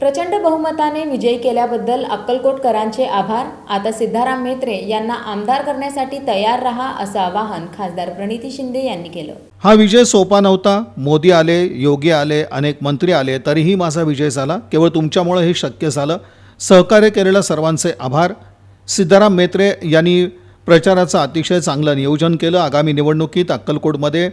प्रचंड बहुमताने विजयी केल्याबद्दल अक्कलकोटकरांचे आभार. आता सिद्धाराम म्हेत्रे यांना आमदार करण्यासाठी तयार रहा असं आवाहन खासदार प्रणिती शिंदे यांनी केलं. हा विजय सोपा नव्हता. मोदी आले योगी आले अनेक मंत्री आले तरीही माझा विजय झाला. केवळ तुमच्यामुळे हे शक्य झालं. सहकार्य केलेल्या सर्वांचे आभार. सिद्धाराम मेत्रे यांनी प्रचाराचं अतिशय चांगलं नियोजन केलं. आगामी निवडणुकीत अक्कलकोटमध्ये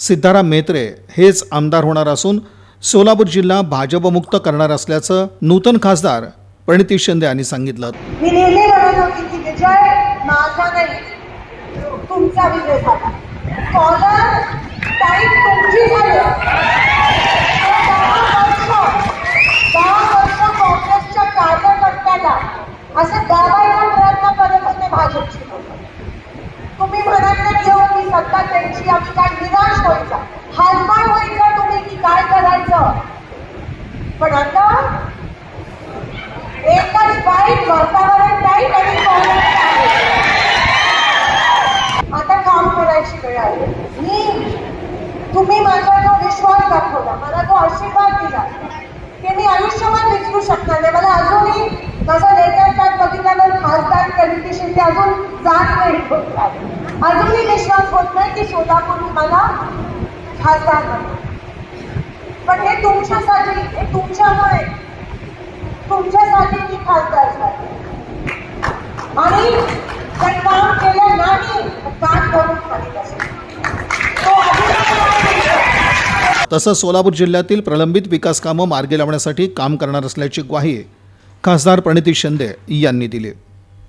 सिद्धाराम मेत्रे हेच आमदार होणार असून सोलापूर जिल्हा भाजपमुक्त करणार असल्याचं नूतन खासदार प्रणिती शिंदे यांनी सांगितलं. मी नेहमी म्हणत होती की विजय माझा नाही तुमचा विजय झाला. कॉलर टाईप तुमची झाली असं दाबायचा प्रयत्न करत होते भाजपची तुम्ही म्हणाले घेऊ हो, मी सत्ता त्यांची आम्ही काय निराश व्हायचा. हालपाय व्हायचा तुम्ही की काय करायचं? पण आता एकच वाईट वातावरण नाही आणि आता काम करायची वेळ आली. मी तुम्ही माझा जो विश्वास दाखवला मला जो आशीर्वाद दिला ते मी आयुष्यभर विसरू शकणार नाही. मला अजूनही माझा लेटर पॅड बघितल्यावर खासदार कमिटीशी ते अजून जात नाही. होत अजूनही विश्वास होत नाही की सोलापूर मला खासदार पण हे तुमच्यासाठी हे तुमच्यामुळे तुमच्यासाठी मी खासदार झाले. आणि जर काम केलं नाही काम करून खाली तसंच सोलापूर जिल्ह्यातील प्रलंबित विकास कामं मार्गी लावण्यासाठी काम करणार असल्याची ग्वाही खासदार प्रणिती शिंदे यांनी दिली.